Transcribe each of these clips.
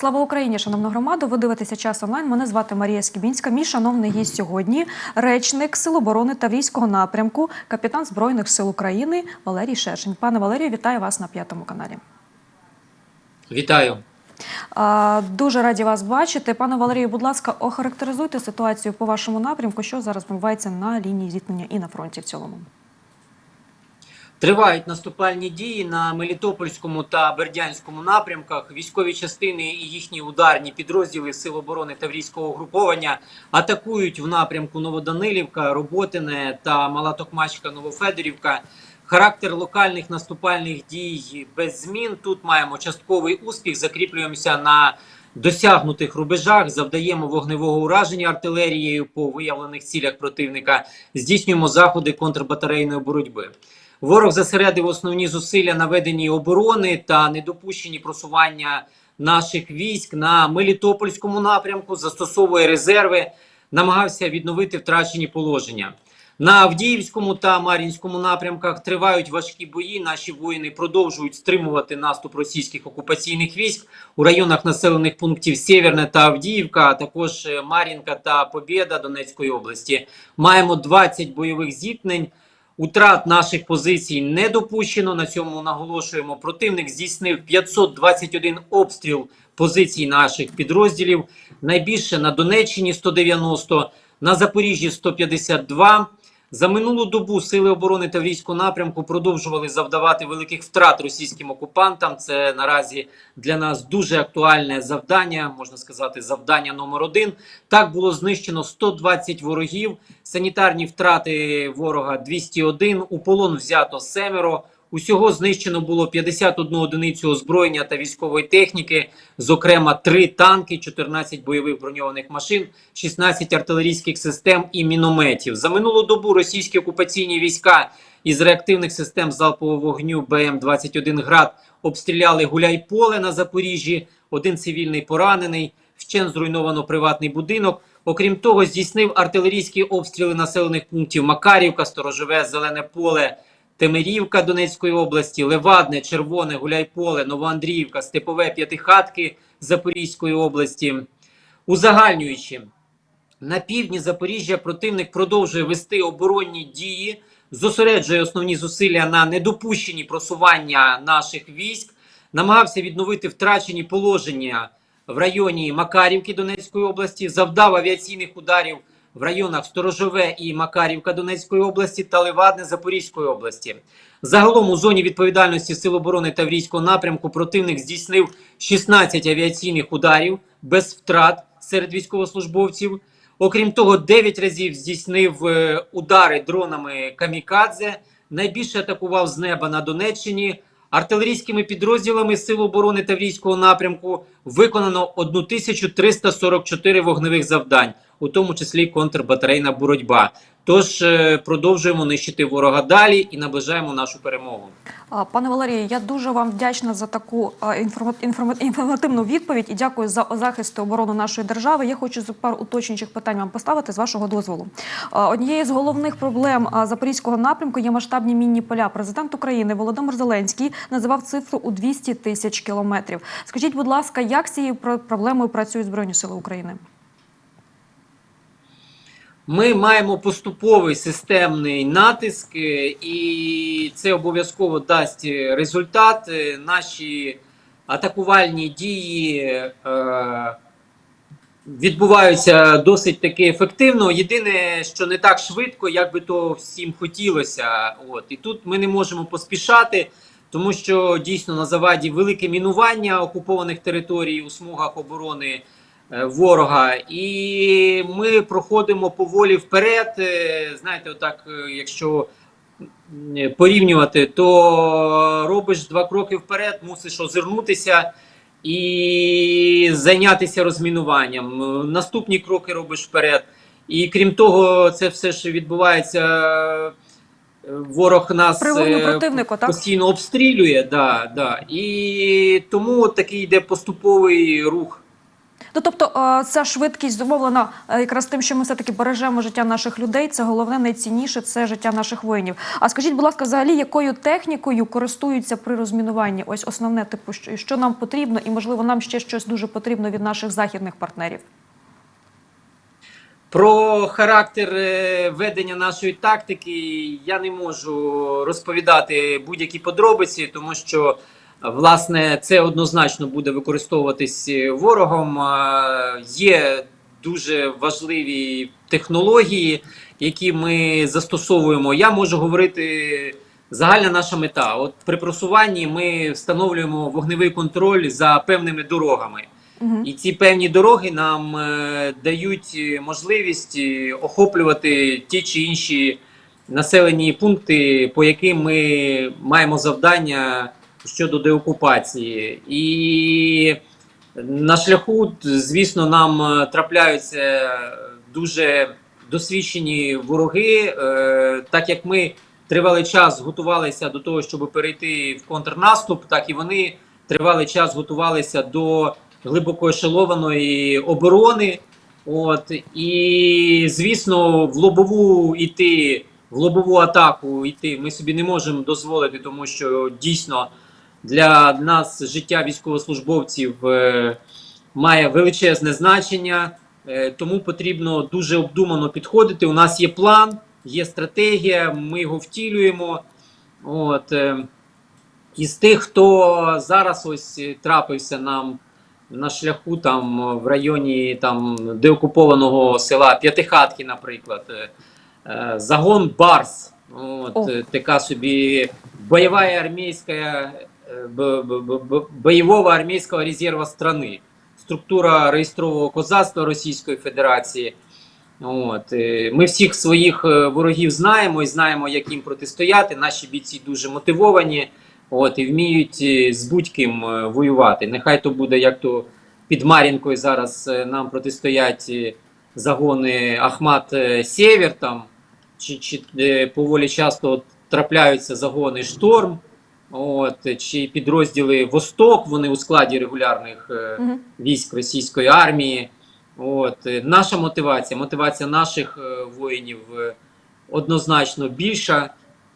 Слава Україні, шановна громада. Ви дивитеся час онлайн. Мене звати Марія Скібінська. Мій шановний гість сьогодні речник Сил оборони Таврійського напрямку, капітан Збройних сил України Валерій Шершень. Пане Валерію, вітаю вас на п'ятому каналі. Вітаю. Дуже раді вас бачити. Пане Валерію, будь ласка, охарактеризуйте ситуацію по вашому напрямку, що зараз відбувається на лінії зіткнення і на фронті в цілому. Тривають наступальні дії на Мелітопольському та Бердянському напрямках. Військові частини і їхні ударні підрозділи Сил оборони Таврійського угруповання атакують в напрямку Новоданилівка, Роботине та Мала Токмачка, Новофедорівка. Характер локальних наступальних дій без змін. Тут маємо частковий успіх, закріплюємося на досягнутих рубежах, завдаємо вогневого ураження артилерією по виявлених цілях противника, здійснюємо заходи контрбатарейної боротьби. Ворог зосередив основні зусилля на веденні оборони та недопущенні просування наших військ на Мелітопольському напрямку, застосовує резерви, намагався відновити втрачені положення. На Авдіївському та Мар'їнському напрямках тривають важкі бої. Наші воїни продовжують стримувати наступ російських окупаційних військ у районах населених пунктів Сєверне та Авдіївка, а також е, Мар'їнка та Побєда Донецької області. Маємо 20 бойових зіткнень. Утрат наших позицій не допущено. На цьому наголошуємо. Противник здійснив 521 обстріл позицій наших підрозділів. Найбільше на Донеччині 190, на Запоріжжі 152. За минулу добу сили оборони Таврійського напрямку продовжували завдавати великих втрат російським окупантам. Це наразі для нас дуже актуальне завдання, можна сказати, завдання номер один. Так було знищено 120 ворогів, санітарні втрати ворога 201, у полон взято семеро. Усього знищено було 51 одиницю озброєння та військової техніки, зокрема 3 танки, 14 бойових броньованих машин, 16 артилерійських систем і мінометів. За минулу добу російські окупаційні війська із реактивних систем залпового вогню БМ-21 «Град» обстріляли Гуляйполе на Запоріжжі, один цивільний поранений, вчен зруйновано приватний будинок. Окрім того, здійснив артилерійські обстріли населених пунктів Макарівка, Сторожове, Зелене поле, Темирівка Донецької області, Левадне, Червоне, Гуляйполе, Новоандріївка, Степове, П'ятихатки Запорізької області. Узагальнюючи, на півдні Запоріжжя противник продовжує вести оборонні дії, зосереджує основні зусилля на недопущенні просування наших військ, намагався відновити втрачені положення в районі Макарівки Донецької області, завдав авіаційних ударів в районах Сторожове і Макарівка Донецької області та Левадне Запорізької області. Загалом у зоні відповідальності Сил оборони Таврійського напрямку противник здійснив 16 авіаційних ударів без втрат серед військовослужбовців. Окрім того, 9 разів здійснив е, удари дронами камікадзе. Найбільше атакував з неба на Донеччині. Артилерійськими підрозділами Сил оборони Таврійського напрямку виконано 1344 вогневих завдань, у тому числі контрбатарейна боротьба. Тож е, продовжуємо нищити ворога далі і наближаємо нашу перемогу. Пане Валерію, я дуже вам вдячна за таку інформативну відповідь і дякую за захист і оборону нашої держави. Я хочу пару уточнюючих питань вам поставити з вашого дозволу. Однією з головних проблем запорізького напрямку є масштабні мінні поля. Президент України Володимир Зеленський називав цифру у 200 тисяч кілометрів. Скажіть, будь ласка, як з цією про- проблемою працюють Збройні Сили України? Ми маємо поступовий системний натиск, е, і це обов'язково дасть результат. Е, Наші атакувальні дії е, відбуваються досить таки ефективно. Єдине, що не так швидко, як би то всім хотілося. От і тут ми не можемо поспішати, тому що дійсно на заваді велике мінування окупованих територій у смугах оборони ворога, і ми проходимо поволі вперед. Е, Знаєте, отак, е, якщо порівнювати, то робиш два кроки вперед, мусиш озирнутися і зайнятися розмінуванням. Е, Наступні кроки робиш вперед. І крім того, це все ж відбувається. е, Ворог нас е, противнику, так? постійно обстрілює, да, да. і тому такий йде поступовий рух. Ну, тобто е, ця швидкість зумовлена е, якраз тим, що ми все-таки бережемо життя наших людей. Це головне, найцінніше це життя наших воїнів. А скажіть, будь ласка, взагалі, якою технікою користуються при розмінуванні? Ось основне, типу, що, нам потрібно, і можливо нам ще щось дуже потрібно від наших західних партнерів. Про характер е, ведення нашої тактики я не можу розповідати будь-які подробиці, тому що власне це однозначно буде використовуватись е, ворогом. Е, Є дуже важливі технології, які ми застосовуємо. Я можу говорити. Загальна наша мета. От при просуванні ми встановлюємо вогневий контроль за певними дорогами. Угу. І ці певні дороги нам е, дають е, можливість охоплювати ті чи інші населені пункти, по яким ми маємо завдання щодо деокупації. І на шляху, звісно, нам е, трапляються дуже досвідчені вороги, е, так як ми тривалий час готувалися до того, щоб перейти в контрнаступ, так і вони тривалий час готувалися до глибоко ешелованої оборони. От і звісно, в лобову йти, в лобову атаку йти ми собі не можемо дозволити, тому що дійсно для нас життя військовослужбовців е, має величезне значення, е, тому потрібно дуже обдумано підходити. У нас є план, є стратегія, ми його втілюємо. От, е, із тих, хто зараз ось трапився нам на шляху там в районі там деокупованого села П'ятихатки, наприклад, загон Барс. От, О. така собі бойова армійська, б- б- б- б- бойового армійського резерву страни. Структура реєстрового козацтва Російської Федерації. От, е, ми всіх своїх е, ворогів знаємо і знаємо, як їм протистояти. Наші бійці дуже мотивовані. От, і вміють е, з будь-ким воювати. Нехай то буде як то під Мар'їнкою зараз нам протистоять загони Ахмат Сєвєр там, чи, чи поволі часто трапляються загони Шторм, от, чи підрозділи Восток, вони у складі регулярних Угу. військ російської армії. От, е, наша мотивація, мотивація наших е, воїнів однозначно більша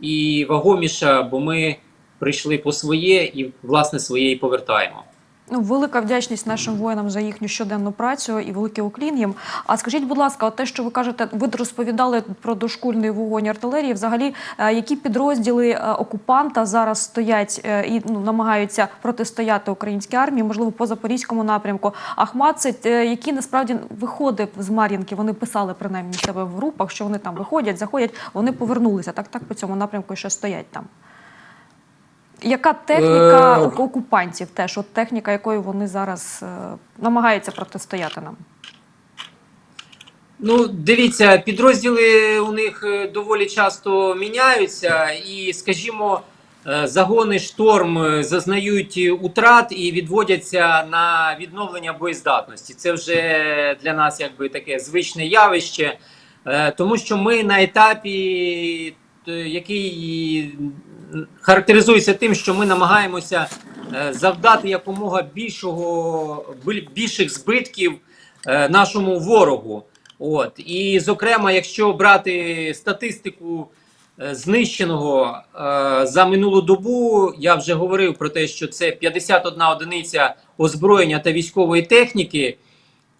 і вагоміша, бо ми прийшли по своє і власне своє і повертаємо. Ну, велика вдячність нашим воїнам за їхню щоденну працю і великий уклін їм. А скажіть, будь ласка, от те, що ви кажете, ви розповідали про дошкульний вогонь артилерії. Взагалі, е, які підрозділи е, окупанта зараз стоять е, і ну, намагаються протистояти українській армії, можливо, по запорізькому напрямку. Ахмат, це які насправді виходив з Мар'їнки. Вони писали принаймні себе в групах, що вони там виходять, заходять. Вони повернулися. Так, так по цьому напрямку і ще стоять там. Яка техніка Е, окупантів теж, от техніка, якою вони зараз е, намагаються протистояти нам? Ну, дивіться, підрозділи у них е, доволі часто міняються, і, скажімо, е, загони шторм зазнають утрат і відводяться на відновлення боєздатності. Це вже для нас якби таке звичне явище, е, тому що ми на етапі, який характеризується тим, що ми намагаємося е, завдати якомога більшого більших збитків е, нашому ворогу. От і зокрема, якщо брати статистику е, знищеного за минулу добу, я вже говорив про те, що це 51 одиниця озброєння та військової техніки.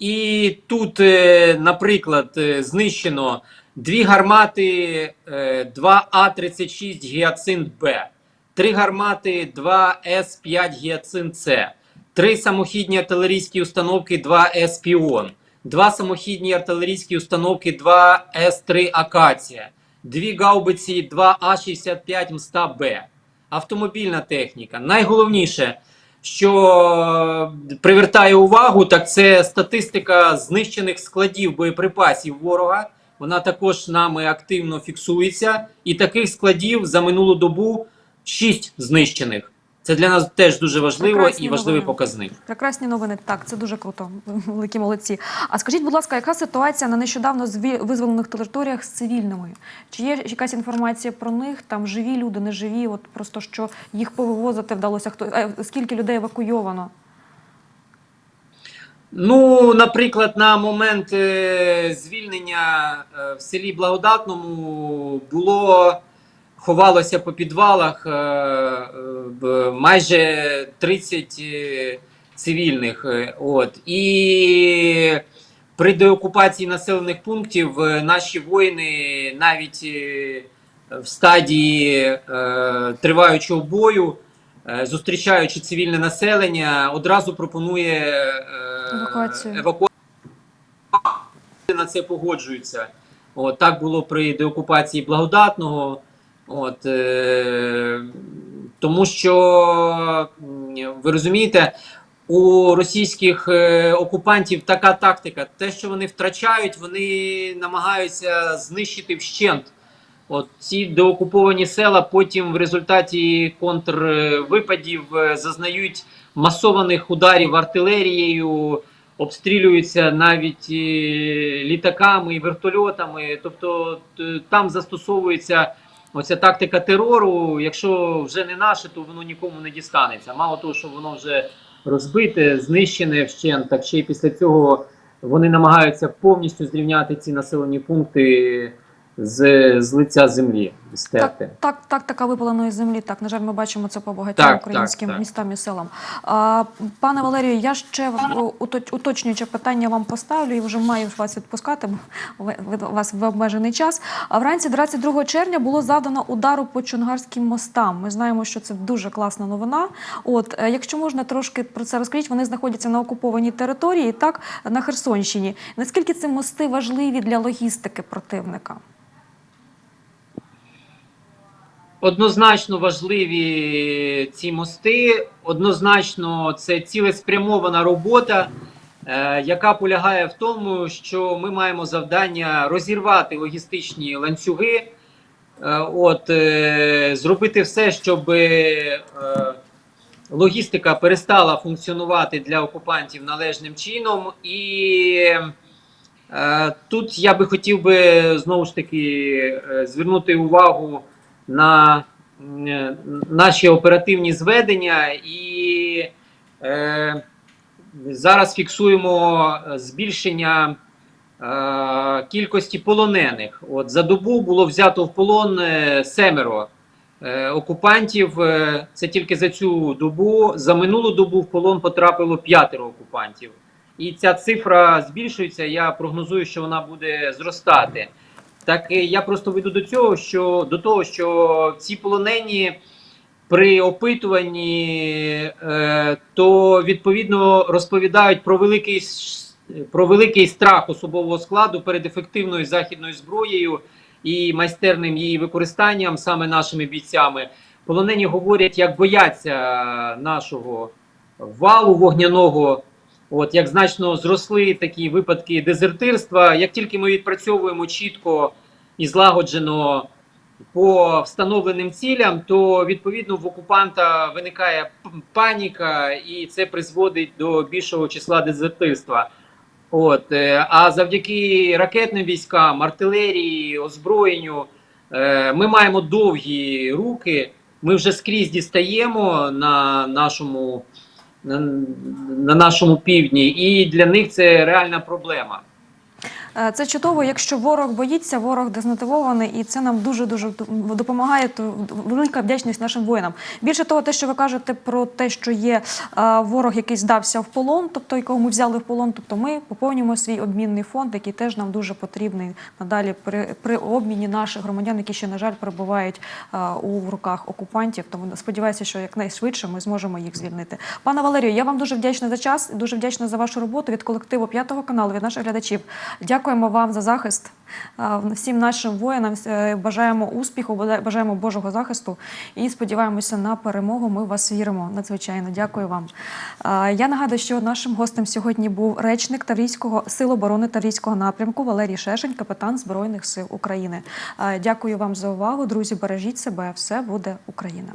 І тут, е, наприклад, е, знищено дві гармати е, 2 А-36 Гіацинт Б, три гармати 2 С-5 Гіацинт С, три самохідні артилерійські установки 2 С-Піон, два самохідні артилерійські установки 2 С-3 Акація, дві гаубиці 2 А-65 Мста Б, автомобільна техніка. Найголовніше, що привертає увагу, так це статистика знищених складів боєприпасів ворога. Вона також нами активно фіксується. І таких складів за минулу добу 6 знищених. Це для нас теж дуже важливо Прекрасні і важливий новини. показник. Прекрасні новини. Так, це дуже круто. Великі молодці. А скажіть, будь ласка, яка ситуація на нещодавно визволених територіях з цивільними? Чи є якась інформація про них? Там живі люди, не живі? От просто що їх повивозити вдалося? Хто е, скільки людей евакуйовано? Ну, наприклад, на момент е, звільнення е, в селі Благодатному було ховалося по підвалах е, майже 30 е, цивільних. е, От. І при деокупації населених пунктів наші воїни навіть в стадії триваючого бою, зустрічаючи цивільне населення, одразу пропонує Евакуацію. евакуацію. На це погоджуються. От, так було при деокупації благодатного. От, е, тому що ви розумієте, у російських е, окупантів така тактика. Те, що вони втрачають, вони намагаються знищити вщент. От ці деокуповані села потім в результаті контрвипадів е, зазнають масованих ударів артилерією, обстрілюються навіть е, літаками і вертольотами. Тобто там застосовується оця тактика терору. Якщо вже не наше, то воно нікому не дістанеться. Мало того, що воно вже розбите, знищене вщент, так ще й після цього вони намагаються повністю зрівняти ці населені пункти з, з лиця землі, стерти. Так, так, так, така випаленої землі. Так, на жаль, ми бачимо це по багатьом Так, українським так, так. містам і селам. А, пане Валерію, я ще уточнююче питання вам поставлю і вже маю вас відпускати, бо ви, вас в обмежений час. А вранці 22 червня було завдано удару по Чонгарським мостам. Ми знаємо, що це дуже класна новина. От, е, якщо можна трошки про це розкажіть, вони знаходяться на окупованій території, так, на Херсонщині. Наскільки ці мости важливі для логістики противника? Однозначно важливі ці мости. Однозначно, це цілеспрямована робота, е, яка полягає в тому, що ми маємо завдання розірвати логістичні ланцюги, е, от, е, зробити все, щоб логістика перестала функціонувати для окупантів належним чином. І тут я би хотів би знову ж таки звернути увагу на наші оперативні зведення і е, зараз фіксуємо е, збільшення е, кількості полонених. От за добу було взято в полон е, семеро е, окупантів. Е, Це тільки за цю добу. За минулу добу в полон потрапило п'ятеро окупантів. І ця цифра збільшується. Я прогнозую, що вона буде зростати. Так е, я просто веду до цього, що до того, що ці полонені при опитуванні, е, то відповідно розповідають про великий про великий страх особового складу перед ефективною західною зброєю і майстерним її використанням саме нашими бійцями. Полонені говорять, як бояться нашого валу вогняного. От як значно зросли такі випадки дезертирства. Як тільки ми відпрацьовуємо чітко і злагоджено по встановленим цілям, то відповідно в окупанта виникає паніка, і це призводить до більшого числа дезертирства. От, е, а завдяки ракетним військам, артилерії, озброєнню, е, ми маємо довгі руки. Ми вже скрізь дістаємо на нашому, на, на нашому півдні, і для них це реальна проблема. Е, Це чудово, якщо ворог боїться, ворог дезнативований, і це нам дуже дуже допомагає. То велика вдячність нашим воїнам. Більше того, те, що ви кажете про те, що є е, ворог, який здався в полон, тобто якого ми взяли в полон. Тобто ми поповнюємо свій обмінний фонд, який теж нам дуже потрібний надалі при, при обміні наших громадян, які ще на жаль перебувають е, у руках окупантів. Тому сподіваюся, що якнайшвидше ми зможемо їх звільнити. Пане Валерію, я вам дуже вдячна за час, дуже вдячна за вашу роботу від колективу п'ятого каналу, від наших глядачів. Дякуємо вам за захист. Всім нашим воїнам е, бажаємо успіху, бажаємо Божого захисту і сподіваємося на перемогу. Ми вас віримо. Надзвичайно дякую вам. Я нагадую, що нашим гостем сьогодні був речник Таврійського сил оборони Таврійського напрямку Валерій Шешень, капітан Збройних сил України. Дякую вам за увагу, друзі. Бережіть себе. Все буде Україна.